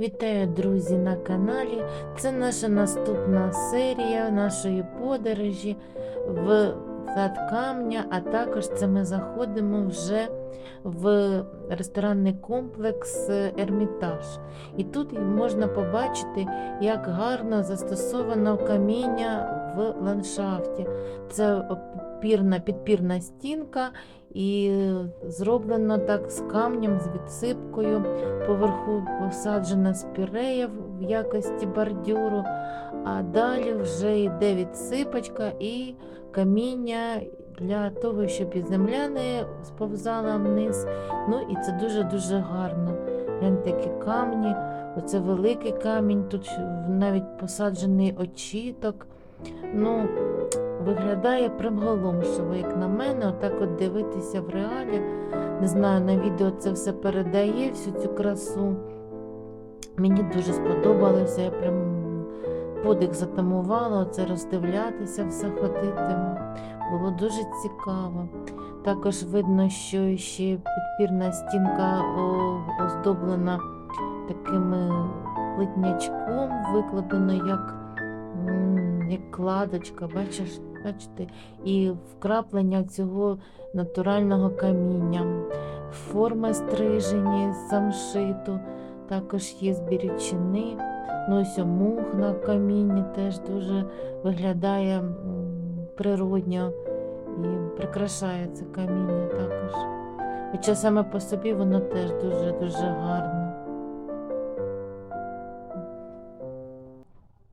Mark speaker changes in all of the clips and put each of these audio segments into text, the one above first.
Speaker 1: Вітаю, друзі, на каналі. Це наша наступна серія нашої подорожі в сад камня, а також це ми заходимо вже в ресторанний комплекс Ермітаж. І тут можна побачити, як гарно застосовано каміння в ландшафті. Це опірна, підпірна стінка і зроблено так з камнем, з відсипкою поверху посаджена спірея в якості бордюру, а далі вже йде відсипочка і каміння для того, щоб і земля не сповзала вниз. Ну і це дуже-дуже гарно. Гляньте, які камні, оце великий камінь, тут навіть посаджений очіток. Ну, Виглядає примголомшиво, як на мене, отак от дивитися в реалі. Не знаю, на відео це все передає всю цю красу. Мені дуже сподобалося, я прям подих затамувала, оце роздивлятися, все ходити. Було дуже цікаво. Також видно, що ще підпірна стінка оздоблена таким плитнячком, викладено як, як кладочка, бачиш, бачите, і вкраплення цього натурального каміння, форми стрижені самшиту, також є з бірючини. Ну, ось мух на камінні теж дуже виглядає природньо і прикрашає це каміння також. Хоча саме по собі воно теж дуже-дуже гарне.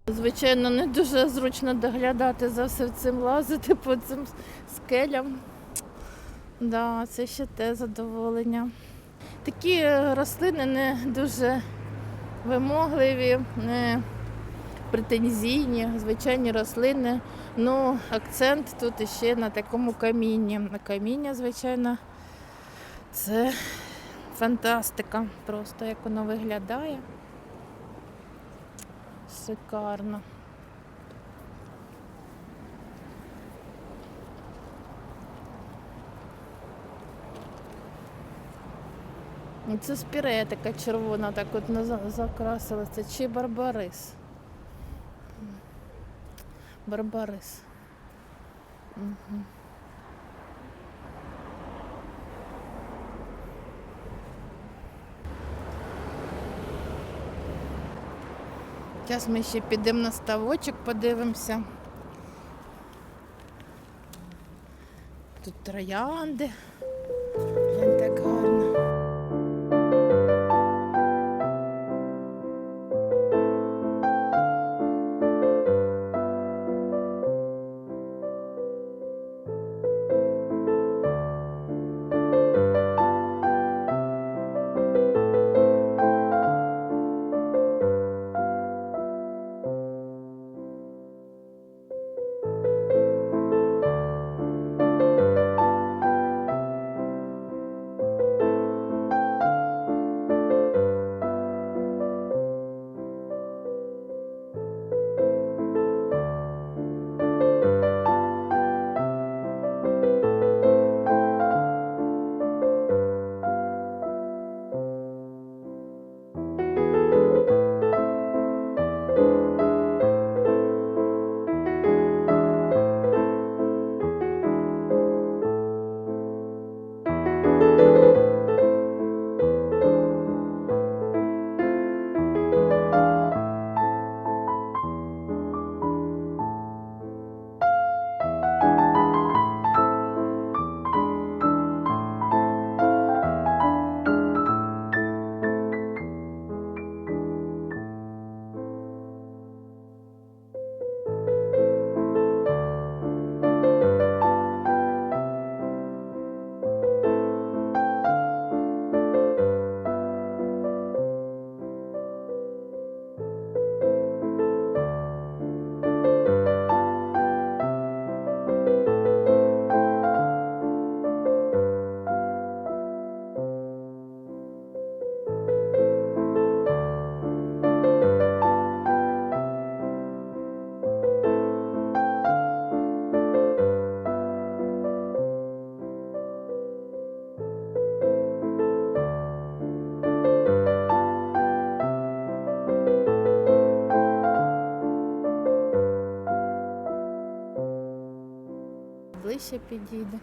Speaker 1: Звичайно, не дуже зручно доглядати за все цим лазити по цим скелям. Да, це ще те задоволення. Такі е, рослини не дуже вимогливі, не претензійні, звичайні рослини. Ну, акцент тут ще на такому камінні. На каміння, звичайно, це фантастика. Просто як воно виглядає. Шикарно. І Це спірея така червона, так от закрасилася. Чи барбарис? Барбарис. Угу. Зараз ми ще підемо на ставочок, подивимося. Тут троянди.
Speaker 2: Ближче підійде.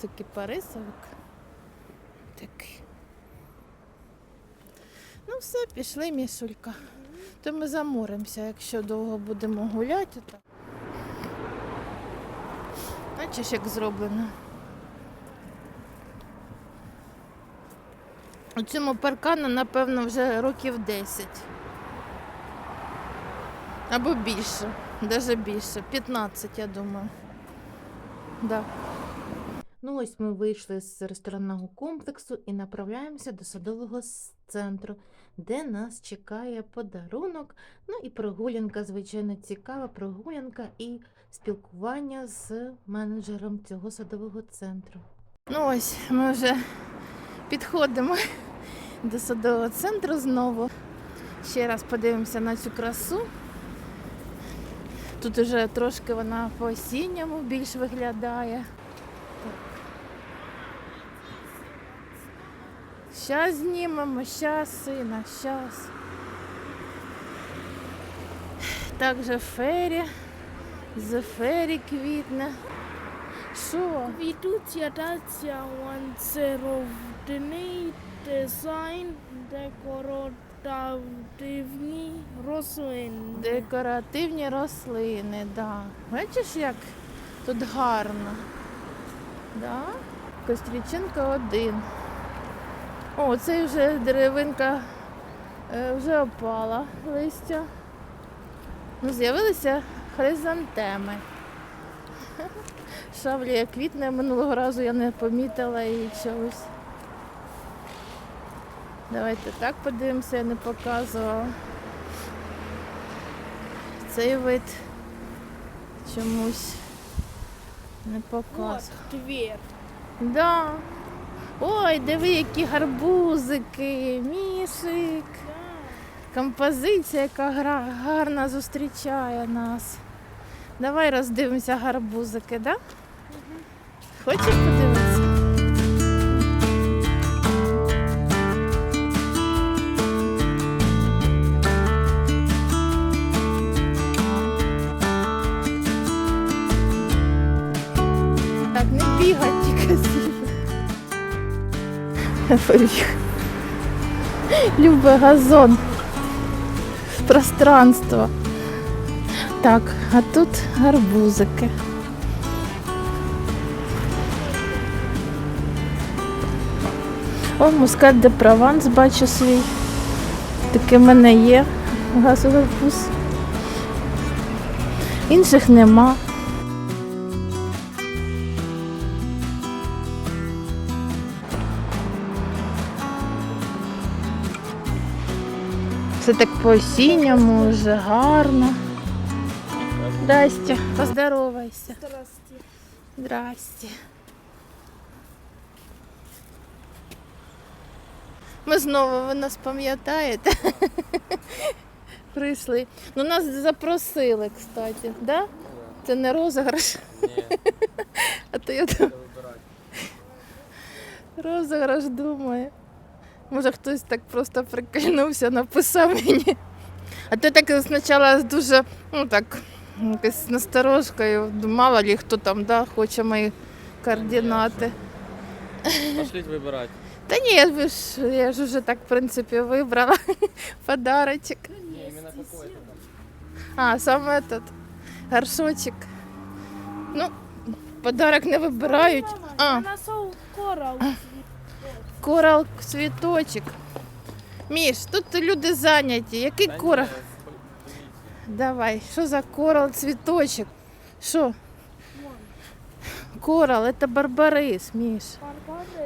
Speaker 2: Такий парисовик. Такий. Ну все, пішли, мішулька. То ми заморимося, якщо довго будемо гуляти. То... Бачиш, як зроблено. У цьому паркану, напевно, вже років 10. Або більше, навіть більше. 15, я думаю. Да.
Speaker 1: Ну ось ми вийшли з ресторанного комплексу і направляємося до садового центру, де нас чекає подарунок. Ну і прогулянка, звичайно, цікава прогулянка і спілкування з менеджером цього садового центру.
Speaker 2: Ну ось, ми вже підходимо до садового центру знову. Ще раз подивимося на цю красу. Тут уже трошки вона по осінньому більш виглядає. Щас знімемо, щас, сина, щас. Також фері, з фері квітне. Що?
Speaker 3: Квітуться таця ланцеровдний дизайн декоративні рослини.
Speaker 2: Декоративні рослини, да. Бачиш, як тут гарно. Да? Костріченка один. О, цей вже деревинка е, вже опала листя. Ну, з'явилися хризантеми. Шавлія квітне минулого разу я не помітила її чогось. Давайте так подивимося, я не показувала. Цей вид чомусь не
Speaker 3: От
Speaker 2: показував. Да. Ой, диви, які гарбузики, мішик. Композиція, яка гарно зустрічає нас. Давай роздивимося гарбузики, да? Хочеш Любить газон. Пространство. Так, а тут гарбузики. О, мускат де Прованс бачу свій. Таке в мене є газовий вкус. Інших нема. Все так по-осінньому, вже гарно. Здрасте, поздоровайся.
Speaker 3: Здрасте.
Speaker 2: Здрасте. Ми знову, ви нас пам'ятаєте? Прийшли. Ну нас запросили, кстати, да? Це не розіграш.
Speaker 4: Ні,
Speaker 2: А то я
Speaker 4: вибирати.
Speaker 2: розіграш думаю. Може хтось так просто прикольнувся, написав мені. А то так спочатку дуже, ну так, якось насторожкою. Мало ли хто там да, хоче мої координати.
Speaker 4: Пошліть вибирати.
Speaker 2: Та ні, я ж, я ж вже так, в принципі, вибрала подарочок.
Speaker 4: Ні, іменно какой то.
Speaker 2: А, саме этот горшочок. Ну, подарок не вибирають. А,
Speaker 3: Я насов корал.
Speaker 2: Корал цвіточок. Міш, тут люди зайняті. Який корал? Давай, що за корал цвіточок? Що? Корал, це барбарис, Міш.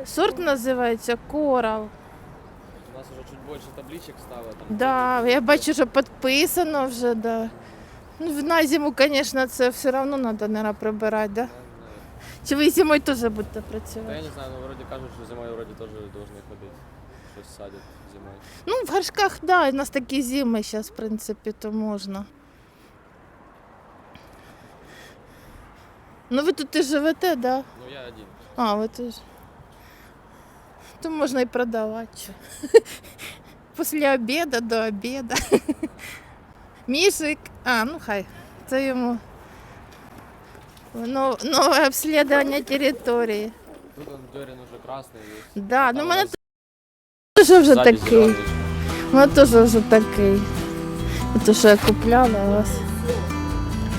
Speaker 2: Сорт називається корал.
Speaker 4: У нас вже чуть більше табличок стало. Там
Speaker 2: Да, я бачу, що підписано вже, да. Ну, на зиму, звісно, це все одно треба, наверное, прибирати, да? Чи ви зимою теж будете
Speaker 4: Та я не знаю, ну вроді кажуть, що зимою вроді теж повинні ходити. Щось садять зимою.
Speaker 2: Ну, в горшках, да, у нас такі зими зараз, в принципі, то можна. Ну, ви тут і живете, да?
Speaker 4: Ну я один.
Speaker 2: А, ви теж. То можна і продавати. Після обіду до обіду. Мішик. А, ну хай. Це йому но- нове обслідування території.
Speaker 4: Тут он Дерин уже красный есть.
Speaker 2: Да, ну
Speaker 4: Там
Speaker 2: в
Speaker 4: у
Speaker 2: мене
Speaker 4: нас
Speaker 2: теж вже
Speaker 4: сзади
Speaker 2: такий.
Speaker 4: зелёный.
Speaker 2: У мене теж вже такий. Це що я купляла у вас.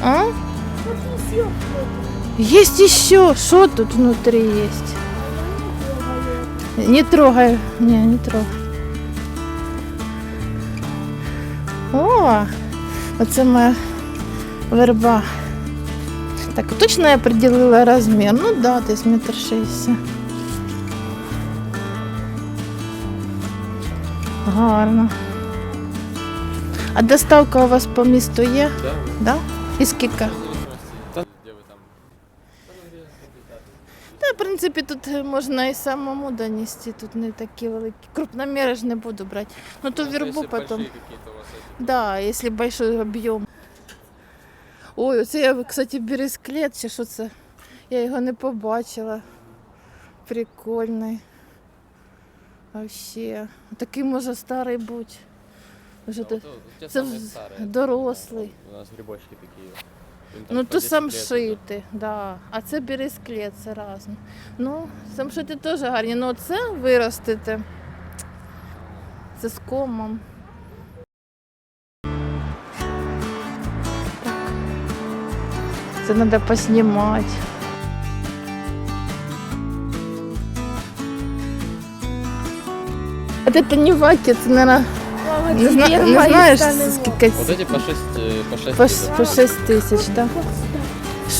Speaker 2: А? Есть еще. Что тут внутри есть? Не трогай. Не, не трогай. О, оце моя верба. Так, точно я приділила розмір? Ну да, десь метр шістдесят. Гарно. А доставка у вас по місту є?
Speaker 4: Да,
Speaker 2: Да? І скільки?
Speaker 4: Та- Где вы там? Та где 150.
Speaker 2: Та, в принципі, тут можна і самому донести, тут не такі великі. Крупноміри ж не буду брати. Ну то
Speaker 4: Ну,
Speaker 2: вербу потім. Да, якщо большой об'єм. Ой, оце я, кстати, бересклет, чи що це? Я його не побачила. Прикольний. Вообще. Такий може старий бути. Вже
Speaker 4: Да, вот,
Speaker 2: це в-
Speaker 4: старые.
Speaker 2: дорослий.
Speaker 4: У нас грибочки. Им
Speaker 2: Ну то
Speaker 4: 10 лет уже.
Speaker 2: самшити, да. А це бересклет, це разне. Ну, самшити теж гарні, ну це виростити. Це з комом. Це треба поснімати. Вот это не ваки, це, наверное, не, зна... не знаєш, скільки
Speaker 4: Вот эти по 6, э, по 6
Speaker 2: по, ш- по 6 тисяч, да?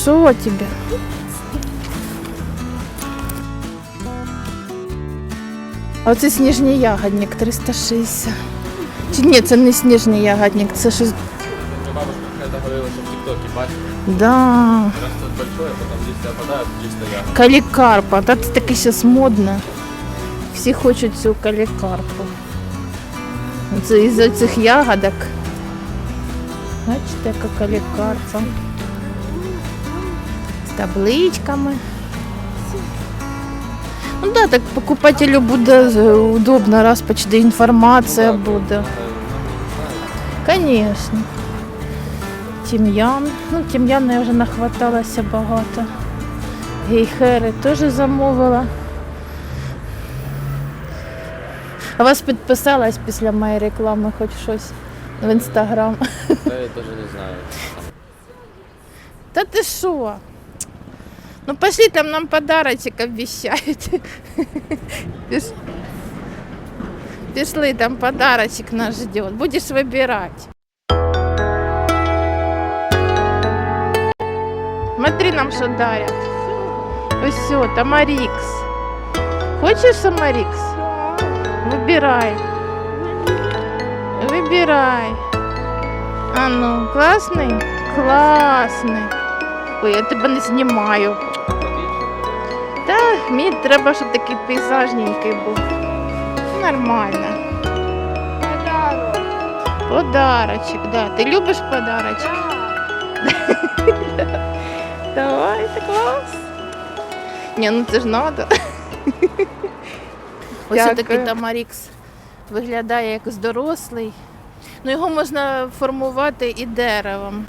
Speaker 2: Що тебе? А оце сніжний ягодник 360. Чи ні, це не сніжний ягодник, це щось.
Speaker 4: Бабушка какая-то говорила, что в ТикТоке бачишь,
Speaker 2: Да.
Speaker 4: растет большое, потом листья опадают, чисто ягод.
Speaker 2: Калікарпа. Та це таке зараз модно. Всі хочуть цю калікарпу. Це із цих ягодок. Бачите, яка калікарпа. З табличками. Ну да, так покупателю буде е, удобно, раз почти інформація буде.
Speaker 4: э,
Speaker 2: Конечно. Тім'ян. Ну, тім'яна я вже нахваталася багато. Гейхери теж замовила. А вас підписалась після моєї реклами хоч щось в інстаграм.
Speaker 4: я тоже не знаю.
Speaker 2: Та ти що? Ну пошли там нам подарочок обіцяють. Піш- Пішли, там подарочок нас ждет. Будеш вибирати. Смотри, нам що дарять. Ось все, Тамарікс. Хочеш Тамарікс? Вибирай. Вибирай. А ну, класний? Класний. Ой, я тебе не знімаю. Та мені треба, щоб такий пейзажненький був. Нормально. Подарочок, да. Ти любиш подарочок? Давай, це клас. Ні, ну це ж надо. Ось такий Тамарікс виглядає як дорослий. Ну його можна формувати і деревом.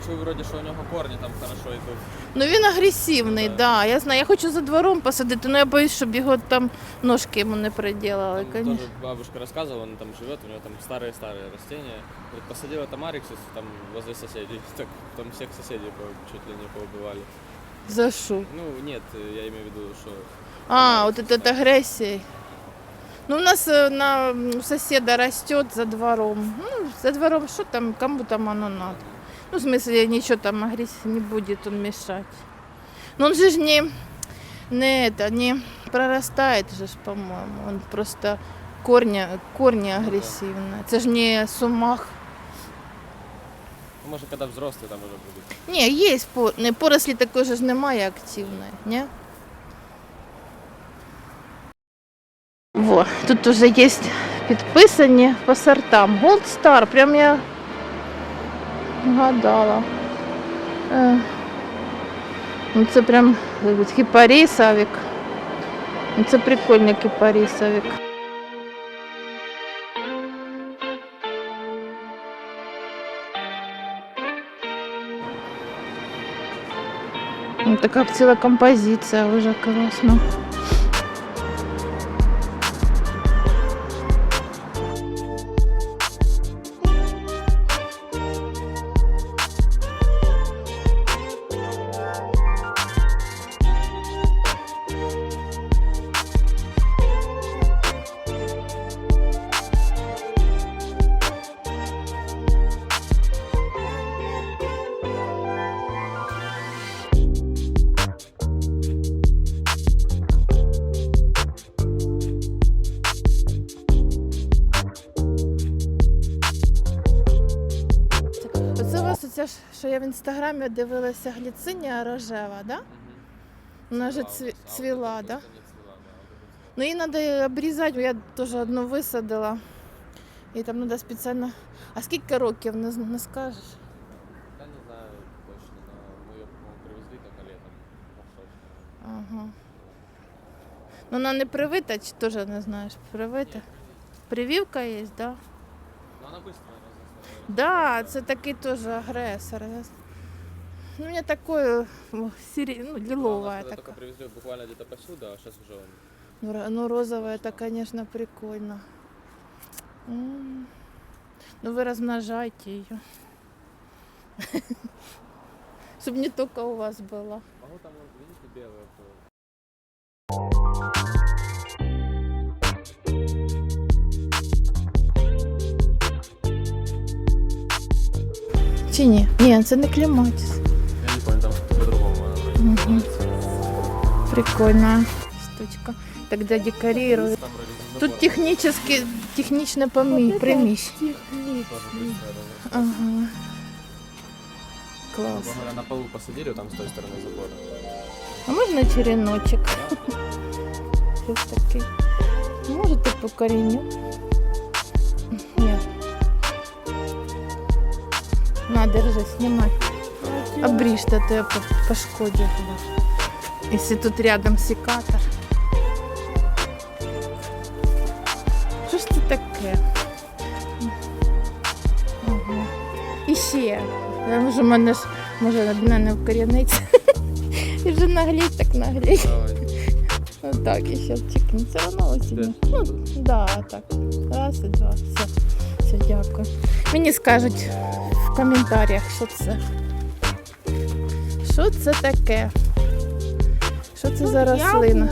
Speaker 4: Я чую вроді, що у нього корні там хорошо идут.
Speaker 2: Ну він агресивний,
Speaker 4: Ну,
Speaker 2: да. Я знаю, я хочу за двором посадити, але я боюсь, щоб його там ножки йому не приділили.
Speaker 4: Там
Speaker 2: конечно.
Speaker 4: тоже бабушка рассказывала, он там живет, у него там старые-старые растения. Говорит, посадила тамариксус там возле соседей. Так там всех соседей по- чуть ли не поубивали.
Speaker 2: За що?
Speaker 4: Ну нет, э, я имею в виду, что
Speaker 2: А, вот это агрессия. Ну, у нас э, на м, у соседа растет за двором. Ну, за двором что там, кому там оно надо? Ну, в смысле, ничего там агрессии не будет он мешать. Но он же ж не, не это, не прорастает же, ж, по-моему. Он просто корни, корни агрессивные. Это же не сумах.
Speaker 4: ну, может когда взрослые там уже будут.
Speaker 2: Ні, є по- не, порослі такої ж немає активної, ні? Во, тут уже є підписані по сортам. Gold Star, прям я Гадала. Е. Ну, це прям кіпарісовик. Ну, це прикольний кіпарісовик. Ну, така ціла композиція, вже класно. Оця ж, що я в інстаграмі дивилася гліцинія рожева, да? Вона вже цві- цвіла, да? Ну її треба обрізати, я теж одну висадила. І там треба спеціально. А скільки років не, з- не скажеш?
Speaker 4: Я не знаю точно, но мы ее, по-моему, привезли только летом. Ну, точно.
Speaker 2: Ага. Ну вона не привита, чи теж не знаєш? Привита? Прививка є, так? Да?
Speaker 4: Но она быстро.
Speaker 2: Да, це такий теж агресор. Ну, у мене такое о, сири... ну, лиловая
Speaker 4: Когда только
Speaker 2: такая.
Speaker 4: привезли буквально где-то посюда, а сейчас уже он
Speaker 2: Ну, ро- ну розовая, это, конечно, прикольно. М. Ну, вы размножайте ее. Чтобы не только у вас было.
Speaker 4: Могу там, вот, видите, белые. вот,
Speaker 2: Чи ні? Ні, це не клематис.
Speaker 4: Я не помню, там по-другому она вроде
Speaker 2: Мгм.
Speaker 4: называется.
Speaker 2: Прикольная штучка. Тогда декорирую.
Speaker 4: Там вроде
Speaker 2: Тут
Speaker 4: забор
Speaker 2: технически, технично помі... приміщ.
Speaker 4: тоже быстро разрастает.
Speaker 2: Ага. Класс.
Speaker 4: Грубо говоря, на полу посадили, там с той стороны забора.
Speaker 2: А можна череночок? Щось такий. Можете по корінню? На, держи, знімай. Обріж, то я по, пошкодю. Якщо тут рядом секатор. Що ж це таке? Ага. І ще. Я Може, мене ж може над мене вкоріниться. І вже нагліть, так нагліть. Ну так, еще чекнуть. Все равно осінню. Ну, да, так. Раз і два. Все. Все, дякую. Мені скажуть коментарях, що це. Що це таке? Що це за рослина?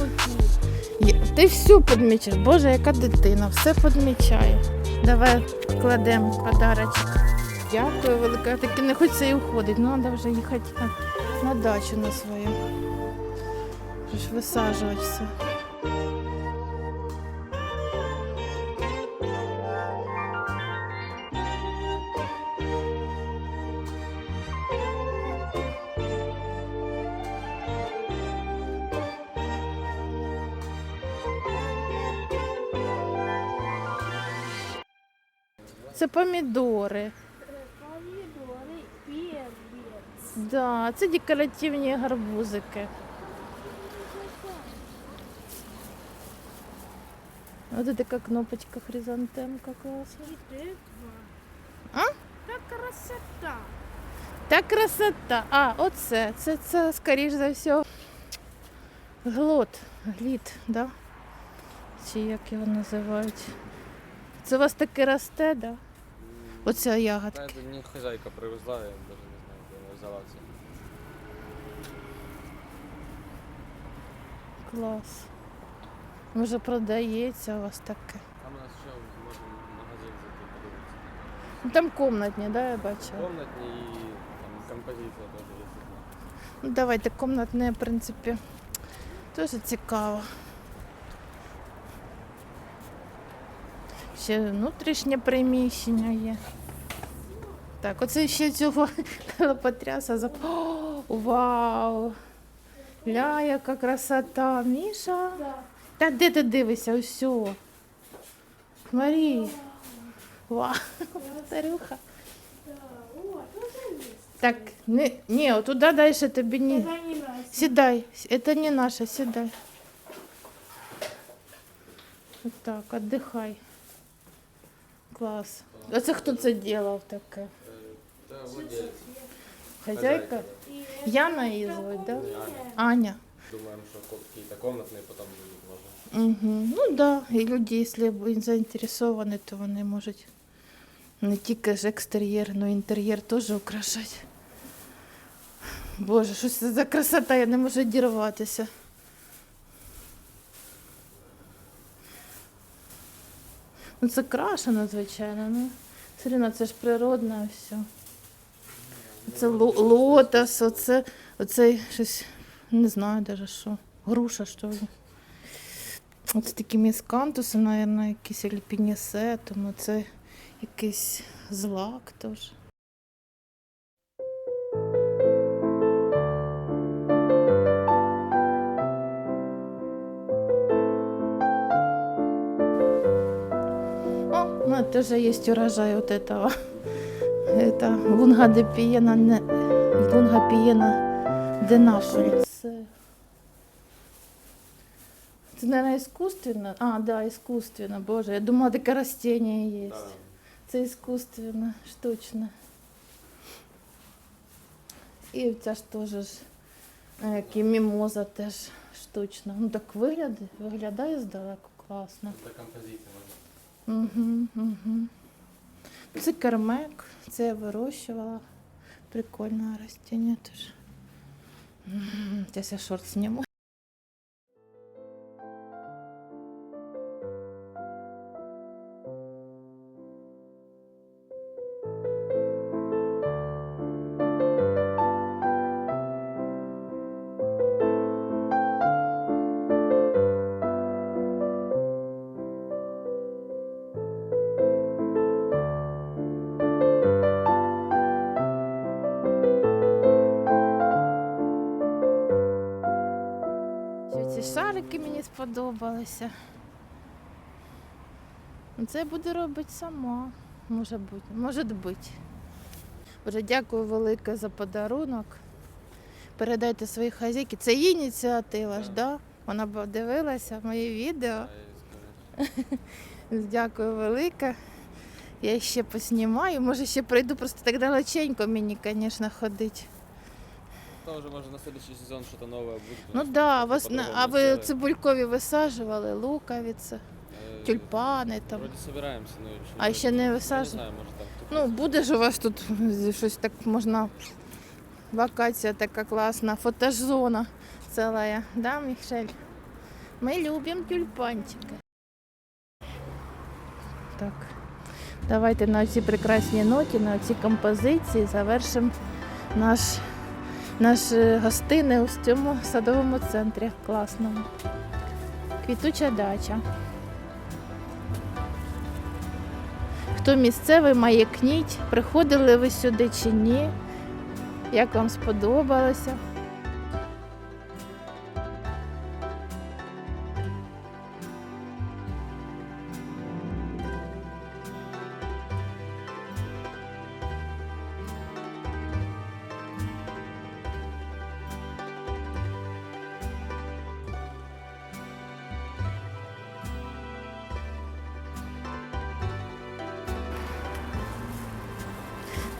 Speaker 2: Ти все підмічаєш. Боже, яка дитина, все підмічає. Давай кладемо подарочок. Дякую, велике. Таки не хочеться і уходить. Ну, треба вже їхати на, на дачу на свою. Вже ж висаджувати Це помідори.
Speaker 3: Помидоры, перец.
Speaker 2: Да, це декоративні гарбузики. Ось така кнопочка хризантемка класна. А?
Speaker 3: Как красота.
Speaker 2: Та красота. А, оце. Це, це скоріш за все. Глот. Глід, да? Чи як його називають? Це у вас таке росте, да? Оця ягодка.
Speaker 4: это не хозяйка привезла, я даже не знаю, где она взяла все.
Speaker 2: Клас. Може продається у вас таке.
Speaker 4: Там у нас еще можно в магазин зайти подивитися.
Speaker 2: Ну, Там комнатні, да, я бачила.
Speaker 4: Комнатні і там композиція теж є.
Speaker 2: Ну, давайте комнатне, в принципі, теж цікаво. Ще внутрішнє приміщення є. Так, оце ще цього лопотряса зап... О, вау! Ля, яка красота! Міша! Та де ти дивишся? Усьо. Марі. Вау, старюха. Так, не, не, туда дальше тобі не.
Speaker 3: Это не нравится.
Speaker 2: Сідай, это не наше, сідай. Вот так, отдыхай. Клас. А це хто це делав таке?
Speaker 4: Владелець.
Speaker 3: И
Speaker 2: Яна її звуть, да?
Speaker 4: Аня.
Speaker 2: Аня.
Speaker 4: Думаем, что какие-то комнатные потом будут можно.
Speaker 2: Угу. Ну да, і люди, якщо заінтересовані, то вони можуть не тільки ж екстер'єр, але й інтер'єр теж украшати. Боже, що це за красота, я не можу дірватися. Ну це крашено, звичайно, ну все одно це ж природне все. Це ло- лотос, оце, оце щось, не знаю навіть що. Груша, що ли. Оце такі міскантуси, мабуть, якісь альпінісе, тому це якийсь злак теж. О, ну тоже есть урожай вот этого. Это лунга де пієна, не лунга пієна де нашої. Це, це, наверное, искусственно. А, да, искусственно, боже. Я думала, таке растение есть. Це іскусственно, штучно. І ця ж теж ж, е, як і мімоза теж штучна. Ну так виглядає, виглядає здалеку класно.
Speaker 4: Это композиция.
Speaker 2: Угу, угу. Це кермек, це я вирощувала. Прикольне растение теж. Зараз я шорт зніму. Що мені сподобалися. Це я буду робити сама. Може бути. Може бути. Боже, дякую велике за подарунок. Передайте своїй хазяйки. Це її ініціатива ж, да? Вона б дивилася моє відео. Дякую велике. Я ще поснімаю. Може ще прийду, просто так далеченько мені, звісно, ходити.
Speaker 4: Там уже можно на следующий сезон что-то новое будет.
Speaker 2: Ну
Speaker 4: может,
Speaker 2: да, вас,
Speaker 4: по-другому
Speaker 2: а ви цибулькові висаджували, луковиці,
Speaker 4: Э,
Speaker 2: тюльпани там.
Speaker 4: Вроде собираемся, но еще
Speaker 2: А ще не
Speaker 4: Я не
Speaker 2: висаджували?
Speaker 4: знаю, может там
Speaker 2: Ну, буде ж у вас тут щось так можна. Вакація така класна, фотозона ціла, да, Мішель? Ми любимо тюльпанчики. Так. Давайте на цій прекрасній ноті, на цій композиції завершимо наш, наш е, гостини у цьому садовому центрі класному. Квітуча дача. Хто місцевий, маякніть, приходили ви сюди чи ні? Як вам сподобалося?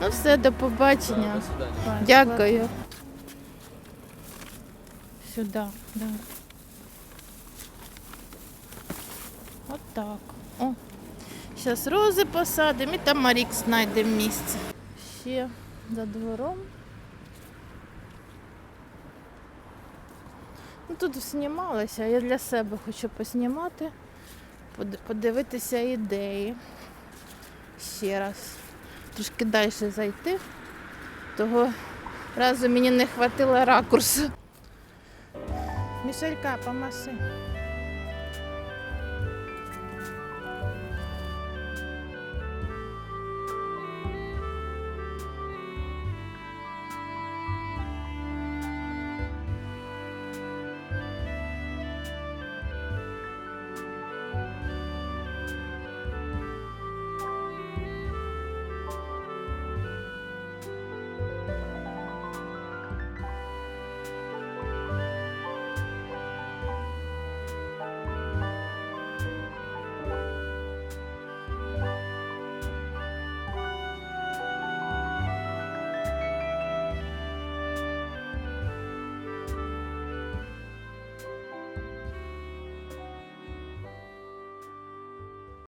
Speaker 2: Ну все, до побачення. Дякую. Сюди, да. От так. О. Зараз рози посадимо і там Марік знайдемо місце. Ще за двором. Ну, тут знімалася, я для себе хочу поснімати, подивитися ідеї. Ще раз. Трошки далі зайти. Того разу мені не хватило ракурсу. Мішелька, помаши.